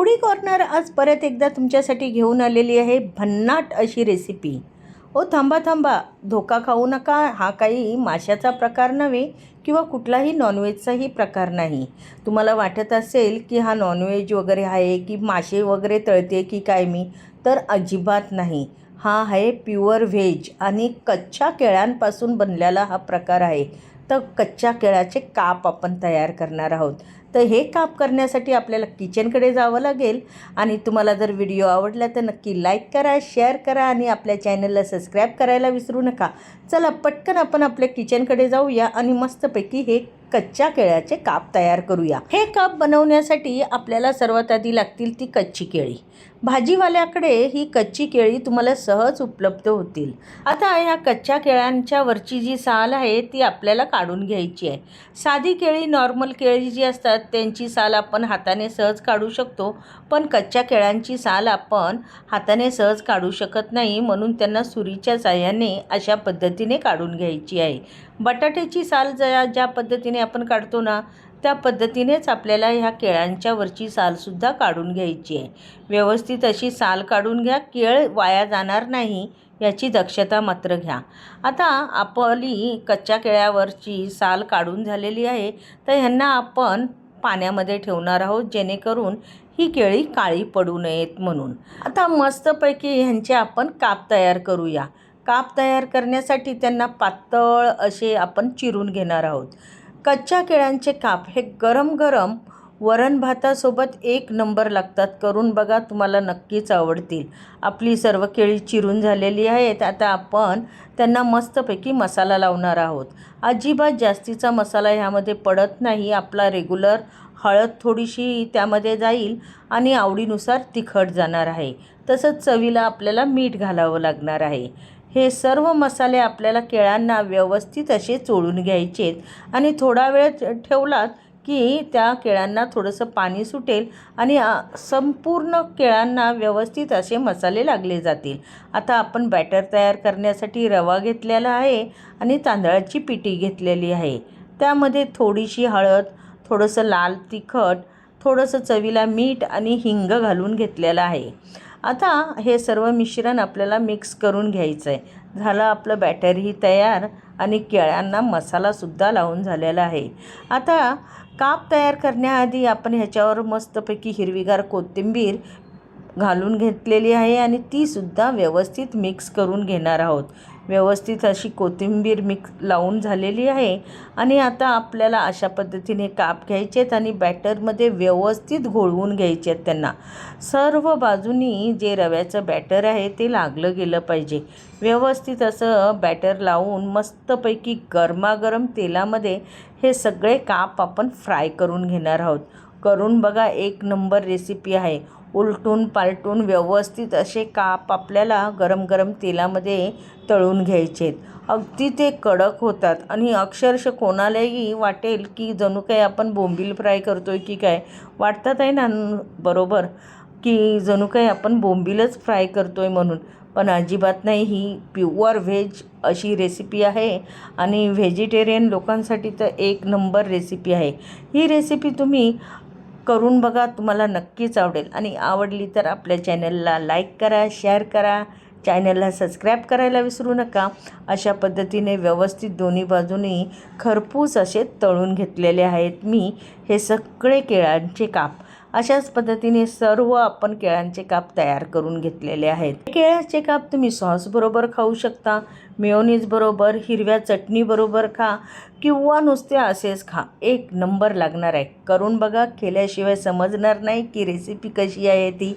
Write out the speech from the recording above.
Foodie corner आज परत एकदा तुमच्यासाठी घेऊन आलेली आहे भन्नाट अशी रेसिपी ओ थांबा थांबा. धोका खाऊ नका. हा काही माशाचा प्रकार नव्हे किंवा कुठलाही नॉनव्हेजचाही प्रकार नाही. तुम्हाला वाटत असेल की हा नॉनव्हेज वगैरे आहे की मासे वगैरे तळते की काय मी? तर अजिबात नाही. हा आहे प्युअर व्हेज आणि कच्च्या केळ्यांपासून बनलेला हा प्रकार आहे. तर कच्च्या केळ्याचे काप आपण तयार करणार आहोत. तर हे काप करण्यासाठी आपल्याला किचनकडे जावं लागेल आणि तुम्हाला जर व्हिडिओ आवडला तर नक्की लाईक करा शेअर करा आणि आपल्या चॅनलला सबस्क्राईब करायला विसरू नका. चला पटकन आपण आपल्या किचनकडे जाऊया आणि मस्तपैकी हे कच्च्या केळ्याचे काप तयार करूया. हे काप बनवण्यासाठी आपल्याला सर्वात आधी लागतील ती कच्ची केळी. भाजीवाल्याकडे ही कच्ची केळी तुम्हाला सहज उपलब्ध होतील. आता ह्या कच्च्या केळ्यांच्या वरची जी साल आहे ती आपल्याला काढून घ्यायची आहे. साधी केळी नॉर्मल केळी जी असतात त्यांची साल आपण हाताने सहज काढू शकतो पण कच्च्या केळ्यांची साल आपण हाताने सहज काढू शकत नाही म्हणून त्यांना सुरीच्या साह्याने अशा पद्धतीने काढून घ्यायची आहे. बटाट्याची साल ज्या ज्या पद्धतीने आपण काढतो ना त्या पद्धतीनेच आपल्याला ह्या केळ्यांच्या वरची सालसुद्धा काढून घ्यायची आहे. व्यवस्थित अशी साल काढून घ्या केळ वाया जाणार नाही याची दक्षता मात्र घ्या. आता आपली कच्च्या केळ्यावरची साल काढून झालेली आहे तर ह्यांना आपण पाण्यामध्ये ठेवणार आहोत जेणेकरून ही केळी काळी पडू नयेत म्हणून. आता मस्तपैकी ह्यांचे आपण काप तयार करूया. काप तयार करण्यासाठी त्यांना पातळ असे आपण चिरून घेणार आहोत. कच्च्या केळ्यांचे काप हे गरम गरम वरण भातासोबत एक नंबर लागतात. करून बघा तुम्हाला नक्कीच आवडतील. आपली सर्व केळी चिरून झालेली आहेत. आता आपण त्यांना मस्तपैकी मसाला लावणार आहोत. अजिबात जास्तीचा मसाला ह्यामध्ये पडत नाही. आपला रेग्युलर हळद थोडीशी त्यामध्ये जाईल आणि आवडीनुसार तिखट जाणार आहे. तसंच चवीला आपल्याला मीठ घालावं लागणार आहे. हे सर्व मसाले आपल्याला केळ्यांना व्यवस्थित असे चोळून घ्यायचेत. आणि थोडा वेळ ठेवलात की त्या केळ्यांना थोडंसं पाणी सुटेल आणि संपूर्ण केळ्यांना व्यवस्थित असे मसाले लागले जातील. आता आपण बॅटर तयार करण्यासाठी रवा घेतलेला आहे आणि तांदळाची पिठी घेतलेली आहे. त्यामध्ये थोडीशी हळद थोडंसं लाल तिखट थोडंसं चवीला मीठ आणि हिंग घालून घेतलेलं आहे. आता हे सर्व मिश्रण आपल्याला मिक्स करून घ्यायचं आहे झालं आपलं बॅटरही तयार आणि केळ्यांना मसालासुद्धा लावून झालेला आहे. आता काप तयार करण्याआधी आपण ह्याच्यावर मस्तपैकी हिरवीगार कोथिंबीर घालून घेतलेली आहे आणि तीसुद्धा व्यवस्थित मिक्स करून घेणार आहोत. व्यवस्थित अशी कोथिंबीर मिक्स लावून झालेली आहे आणि आता आपल्याला अशा पद्धतीने काप घ्यायचे आहेत आणि बॅटरमध्ये व्यवस्थित घोळवून घ्यायचे आहेत त्यांना. सर्व बाजूनी जे रव्याचं बॅटर आहे ते लागलं गेलं पाहिजे. व्यवस्थित असं बॅटर लावून मस्तपैकी गरमागरम तेलामध्ये हे सगळे काप आपण फ्राय करून घेणार आहोत. करून बघा एक नंबर रेसिपी आहे. उलटून पालटून व्यवस्थित असे काप आपल्याला गरम गरम तेलामध्ये तळून घ्यायचे आहेत. अगदी ते कडक होतात आणि अक्षरश कोणालाही वाटेल की जणू काही आपण बोंबील फ्राय करतो आहे की काय वाटतात आहे ना बरोबर की जणू काही आपण बोंबीलच फ्राय करतो आहे म्हणून. पण अजिबात नाही ही प्युअर व्हेज अशी रेसिपी आहे आणि व्हेजिटेरियन लोकांसाठी तर एक नंबर रेसिपी आहे. ही रेसिपी तुम्ही करून बघा तुम्हाला नक्कीच आवडेल. आणि आवडली तर आपल्या चॅनलला लाईक करा शेअर करा. चॅनलला सबस्क्राईब करायला विसरू नका. अशा पद्धतीने व्यवस्थित दोन्ही बाजूनी खरपूस असे तळून घेतलेले आहेत. मी हे सगळे केळांचे काप अशाच पद्धतीने सर्व आपण केळ्यांचे काप तयार करून घेतलेले आहेत. केळ्याचे काप तुम्ही सॉसबरोबर खाऊ शकता मेयोनीजबरोबर हिरव्या चटणीबरोबर खा किंवा नुसते असेच खा. एक नंबर लागणार आहे. करून बघा केल्याशिवाय समजणार नाही की रेसिपी कशी आहे ती.